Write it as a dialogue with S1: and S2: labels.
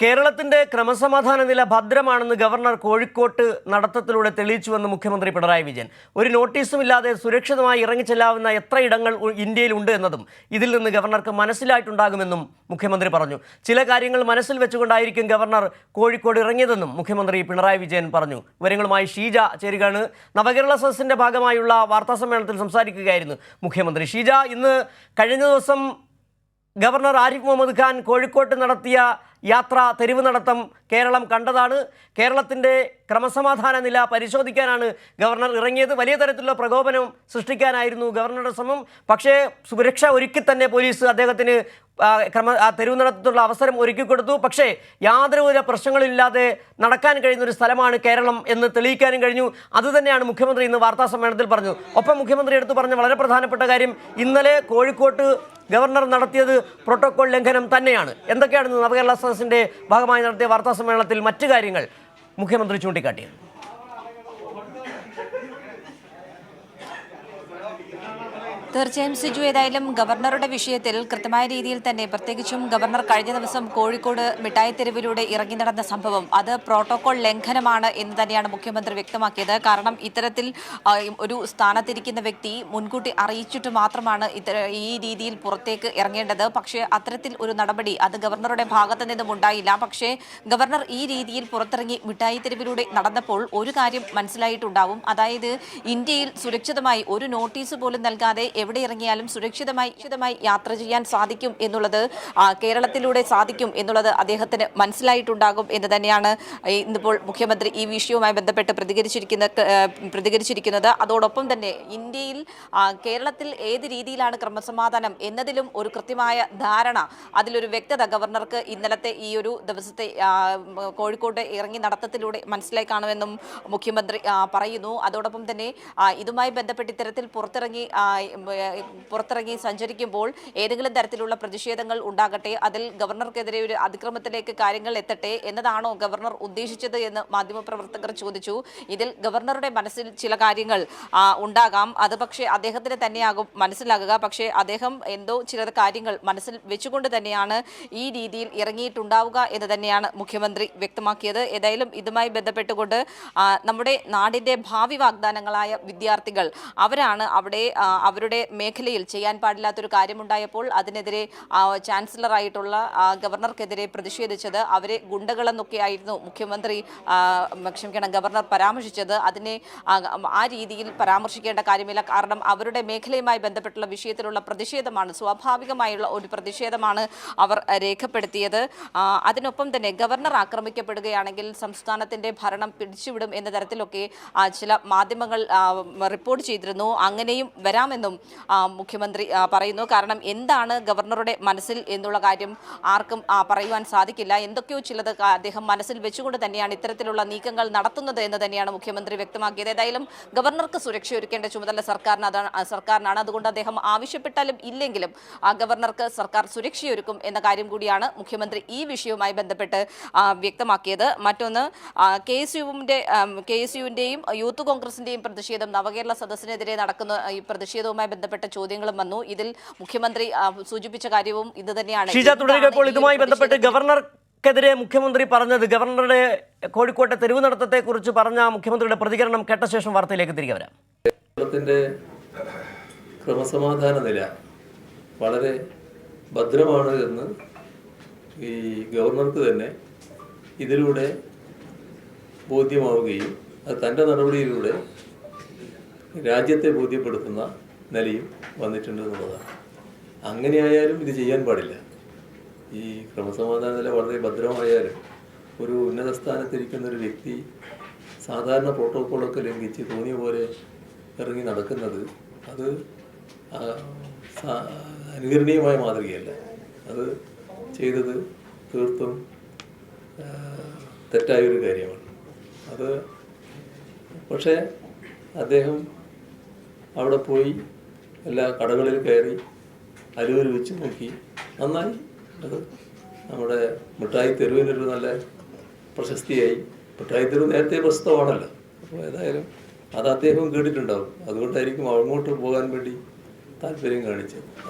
S1: കേരളത്തിന്റെ ക്രമസമാധാന നില ഭദ്രമാണെന്ന് ഗവർണർ കോഴിക്കോട്ട് നടത്തത്തിലൂടെ തെളിയിച്ചുവെന്ന് മുഖ്യമന്ത്രി പിണറായി വിജയൻ. ഒരു നോട്ടീസും ഇല്ലാതെ സുരക്ഷിതമായി ഇറങ്ങിച്ചെല്ലാവുന്ന എത്ര ഇടങ്ങൾ ഇന്ത്യയിലുണ്ട് എന്നതും ഇതിൽ നിന്ന് ഗവർണർക്ക് മനസ്സിലായിട്ടുണ്ടാകുമെന്നും മുഖ്യമന്ത്രി പറഞ്ഞു. ചില കാര്യങ്ങൾ മനസ്സിൽ വെച്ചുകൊണ്ടായിരിക്കും ഗവർണർ കോഴിക്കോട് ഇറങ്ങിയതെന്നും മുഖ്യമന്ത്രി പിണറായി വിജയൻ പറഞ്ഞു. വിവരങ്ങളുമായി ഷീജ ചേരുകയാണ്. നവകേരള സദസ്സിന്റെ ഭാഗമായുള്ള വാർത്താ സമ്മേളനത്തിൽ സംസാരിക്കുകയായിരുന്നു മുഖ്യമന്ത്രി. ഷീജ ഇന്ന് കഴിഞ്ഞ ദിവസം ഗവർണർ ആരിഫ് മുഹമ്മദ് ഖാൻ കോഴിക്കോട്ട് നടത്തിയ യാത്ര തെരുവ് നടത്തം കേരളം കണ്ടതാണ്. കേരളത്തിന്റെ ക്രമസമാധാന നില പരിശോധിക്കാനാണ് ഗവർണർ ഇറങ്ങിയത്. വലിയ തരത്തിലുള്ള പ്രകോപനം സൃഷ്ടിക്കാനായിരുന്നു ഗവർണറുടെ ശ്രമം. പക്ഷേ സുരക്ഷ ഒരുക്കി തന്നെ പോലീസ് അദ്ദേഹത്തിന് ക്രമ തെരുവ് നടത്തത്തിലുള്ള അവസരം ഒരുക്കി കൊടുത്തു. പക്ഷേ യാതൊരുവിധ പ്രശ്നങ്ങളില്ലാതെ നടക്കാൻ കഴിയുന്ന ഒരു സ്ഥലമാണ് കേരളം എന്ന് തെളിയിക്കാനും കഴിഞ്ഞു. അതുതന്നെയാണ് മുഖ്യമന്ത്രി ഇന്ന് വാർത്താ സമ്മേളനത്തിൽ പറഞ്ഞു ഒപ്പം മുഖ്യമന്ത്രി എടുത്തു പറഞ്ഞ വളരെ പ്രധാനപ്പെട്ട കാര്യം ഇന്നലെ കോഴിക്കോട്ട് ഗവർണർ നടത്തിയത് പ്രോട്ടോകോൾ ലംഘനം തന്നെയാണ്. എന്തൊക്കെയാണെന്ന് നവകേരള സദസ്സിന്റെ ഭാഗമായി നടത്തിയ വാർത്താ സമ്മേളനത്തിൽ മറ്റു കാര്യങ്ങൾ മുഖ്യമന്ത്രി ചൂണ്ടിക്കാട്ടിയത്?
S2: തീർച്ചയായും സിജു ഏതായാലും ഗവർണറുടെ വിഷയത്തിൽ കൃത്യമായ രീതിയിൽ തന്നെ പ്രത്യേകിച്ചും ഗവർണർ കഴിഞ്ഞ ദിവസം കോഴിക്കോട് മിഠായി തെരുവിലൂടെ ഇറങ്ങി നടന്ന സംഭവം. അത് പ്രോട്ടോകോൾ ലംഘനമാണ് എന്ന് തന്നെയാണ് മുഖ്യമന്ത്രി വ്യക്തമാക്കിയത്. കാരണം ഇത്തരത്തിൽ ഒരു സ്ഥാനത്തിരിക്കുന്ന വ്യക്തി മുൻകൂട്ടി അറിയിച്ചിട്ട് മാത്രമാണ് ഇത്തര ഈ രീതിയിൽ പുറത്തേക്ക് ഇറങ്ങേണ്ടത്. പക്ഷേ അത്തരത്തിൽ ഒരു നടപടി അത് ഗവർണറുടെ ഭാഗത്ത് നിന്നും ഉണ്ടായില്ല. പക്ഷേ ഗവർണർ ഈ രീതിയിൽ പുറത്തിറങ്ങി മിഠായി തെരുവിലൂടെ നടന്നപ്പോൾ ഒരു കാര്യം മനസ്സിലായിട്ടുണ്ടാവും. അതായത് ഇന്ത്യയിൽ സുരക്ഷിതമായി ഒരു നോട്ടീസ് പോലും നൽകാതെ എവിടെ ഇറങ്ങിയാലും സുരക്ഷിതമായി സുരക്ഷിതമായി യാത്ര ചെയ്യാൻ സാധിക്കും എന്നുള്ളത് കേരളത്തിലൂടെ സാധിക്കും എന്നുള്ളത് അദ്ദേഹത്തിന് മനസ്സിലായിട്ടുണ്ടാകും എന്ന് തന്നെയാണ് ഇന്നിപ്പോൾ മുഖ്യമന്ത്രി ഈ വിഷയവുമായി ബന്ധപ്പെട്ട് പ്രതികരിച്ചിരിക്കുന്ന പ്രതികരിച്ചിരിക്കുന്നത്. അതോടൊപ്പം തന്നെ ഇന്ത്യയിൽ കേരളത്തിൽ ഏത് രീതിയിലാണ് ക്രമസമാധാനം എന്നതിലും ഒരു കൃത്യമായ ധാരണ. അതിലൊരു വ്യക്തത ഗവർണർക്ക് ഇന്നലത്തെ ഈ ഒരു ദിവസത്തെ കോഴിക്കോട് ഇറങ്ങി നടത്തത്തിലൂടെ മനസ്സിലായി കാണുമെന്നും മുഖ്യമന്ത്രി പറയുന്നു. അതോടൊപ്പം തന്നെ ഇതുമായി ബന്ധപ്പെട്ട് ഇത്തരത്തിൽ പുറത്തിറങ്ങി പുറത്തിറങ്ങി സഞ്ചരിക്കുമ്പോൾ ഏതെങ്കിലും തരത്തിലുള്ള പ്രതിഷേധങ്ങൾ ഉണ്ടാകട്ടെ അതിൽ ഗവർണർക്കെതിരെ ഒരു അതിക്രമത്തിലേക്ക് കാര്യങ്ങൾ എത്തട്ടെ എന്നതാണോ ഗവർണർ ഉദ്ദേശിച്ചത് എന്ന് മാധ്യമപ്രവർത്തകർ ചോദിച്ചു. ഇതിൽ ഗവർണറുടെ മനസ്സിൽ ചില കാര്യങ്ങൾ ഉണ്ടാകാം. അത് പക്ഷേ അദ്ദേഹത്തിന് തന്നെയാകും മനസ്സിലാകുക. പക്ഷേ അദ്ദേഹം എന്തോ ചില കാര്യങ്ങൾ മനസ്സിൽ വെച്ചുകൊണ്ട് തന്നെയാണ് ഈ രീതിയിൽ ഇറങ്ങിയിട്ടുണ്ടാവുക എന്ന് തന്നെയാണ് മുഖ്യമന്ത്രി വ്യക്തമാക്കിയത്. ഏതായാലും ഇതുമായി ബന്ധപ്പെട്ടുകൊണ്ട് നമ്മുടെ നാടിന്റെ ഭാവി വാഗ്ദാനങ്ങളായ വിദ്യാർത്ഥികൾ അവരാണ് അവിടെ ആ, അവരുടെ മേഖലയിൽ ചെയ്യാൻ പാടില്ലാത്തൊരു കാര്യമുണ്ടായപ്പോൾ അതിനെതിരെ ചാൻസലറായിട്ടുള്ള ഗവർണർക്കെതിരെ പ്രതിഷേധിച്ചത് അവരെ ഗുണ്ടകളെന്നൊക്കെയായിരുന്നു മുഖ്യമന്ത്രി ക്ഷമിക്കണം ഗവർണർ പരാമർശിച്ചത്. അതിനെ ആ, രീതിയിൽ പരാമർശിക്കേണ്ട കാര്യമില്ല. കാരണം അവരുടെ മേഖലയുമായി ബന്ധപ്പെട്ടുള്ള വിഷയത്തിലുള്ള പ്രതിഷേധമാണ് സ്വാഭാവികമായുള്ള ഒരു പ്രതിഷേധമാണ് അവർ രേഖപ്പെടുത്തിയത്. അതിനൊപ്പം തന്നെ ഗവർണർ ആക്രമിക്കപ്പെടുകയാണെങ്കിൽ സംസ്ഥാനത്തിന്റെ ഭരണം പിടിച്ചുവിടും എന്ന തരത്തിലൊക്കെ ചില മാധ്യമങ്ങൾ റിപ്പോർട്ട് ചെയ്തിരുന്നു. അങ്ങനെയും വരാമെന്നും മുഖ്യമന്ത്രി പറയുന്നു. കാരണം എന്താണ് ഗവർണറുടെ മനസ്സിൽ എന്നുള്ള കാര്യം ആർക്കും പറയുവാൻ സാധിക്കില്ല. എന്തൊക്കെയോ ചിലത് അദ്ദേഹം മനസ്സിൽ വെച്ചുകൊണ്ട് തന്നെയാണ് ഇത്തരത്തിലുള്ള നീക്കങ്ങൾ നടത്തുന്നത് എന്ന് തന്നെയാണ് മുഖ്യമന്ത്രി വ്യക്തമാക്കിയത്. ഏതായാലും ഗവർണർക്ക് സുരക്ഷ ഒരുക്കേണ്ട ചുമതല സർക്കാരിന് അതാണ് സർക്കാരിനാണ്. അതുകൊണ്ട് അദ്ദേഹം ആവശ്യപ്പെട്ടാലും ഇല്ലെങ്കിലും ഗവർണർക്ക് സർക്കാർ സുരക്ഷയൊരുക്കും എന്ന കാര്യം കൂടിയാണ് മുഖ്യമന്ത്രി ഈ വിഷയവുമായി ബന്ധപ്പെട്ട് വ്യക്തമാക്കിയത്. മറ്റൊന്ന് കെ എസ് യുവിന്റെ കെ എസ് യുവിന്റെയും യൂത്ത് കോൺഗ്രസിന്റെയും പ്രതിഷേധം നവകേരള സദസ്സിനെതിരെ നടക്കുന്ന ഈ പ്രതിഷേധവുമായി ബന്ധപ്പെട്ട ചോദ്യങ്ങളും വന്നു. ഇതിൽ മുഖ്യമന്ത്രി സൂചിപ്പിച്ച കാര്യവും ഇത് തന്നെയാണ്.
S1: ഷീജ ഇതുമായി ബന്ധപ്പെട്ട് ഗവർണർക്കെതിരെ മുഖ്യമന്ത്രി പറഞ്ഞത് ഗവർണറുടെ കോഴിക്കോട്ടെ തെരുവ് നടത്തത്തെ കുറിച്ച് പറഞ്ഞ മുഖ്യമന്ത്രിയുടെ പ്രതികരണം കേട്ട ശേഷം വാർത്തയിലേക്ക് തിരികെ വരാം.
S3: ക്രമസമാധാന നില വളരെ ഭദ്രമാണ് എന്ന് ഈ ഗവർണർക്ക് തന്നെ ഇതിലൂടെ ബോധ്യമാവുകയും അത് തന്റെ നടപടിയിലൂടെ രാജ്യത്തെ ബോധ്യപ്പെടുത്തുന്ന നിലയും വന്നിട്ടുണ്ട് എന്നുള്ളതാണ്. അങ്ങനെയായാലും ഇത് ചെയ്യാൻ പാടില്ല. ഈ ക്രമസമാധാന നില വളരെ ഭദ്രമായാലും ഒരു ഉന്നത സ്ഥാനത്തിരിക്കുന്ന ഒരു വ്യക്തി സാധാരണ പ്രോട്ടോക്കോളൊക്കെ ലംഘിച്ച് തോന്നിയ പോലെ ഇറങ്ങി നടക്കുന്നത് അത് അനുകരണീയമായ മാതൃകയല്ല. അത് ചെയ്തത് തീർത്തും തെറ്റായൊരു കാര്യമാണ്. അത് പക്ഷേ അദ്ദേഹം അവിടെ പോയി എല്ലാ കടകളിൽ കയറി അലുവൽ വെച്ച് നോക്കി. നന്നായി. അത് നമ്മുടെ മിഠായി തെരുവിനൊരു നല്ല പ്രശസ്തിയായി. മിഠായി തെരുവ് നേരത്തെ പ്രശസ്തമാണല്ലോ. അപ്പോൾ ഏതായാലും അത് അദ്ദേഹം കേട്ടിട്ടുണ്ടാവും. അതുകൊണ്ടായിരിക്കും അങ്ങോട്ട് പോകാൻ വേണ്ടി താല്പര്യം കാണിച്ചത്.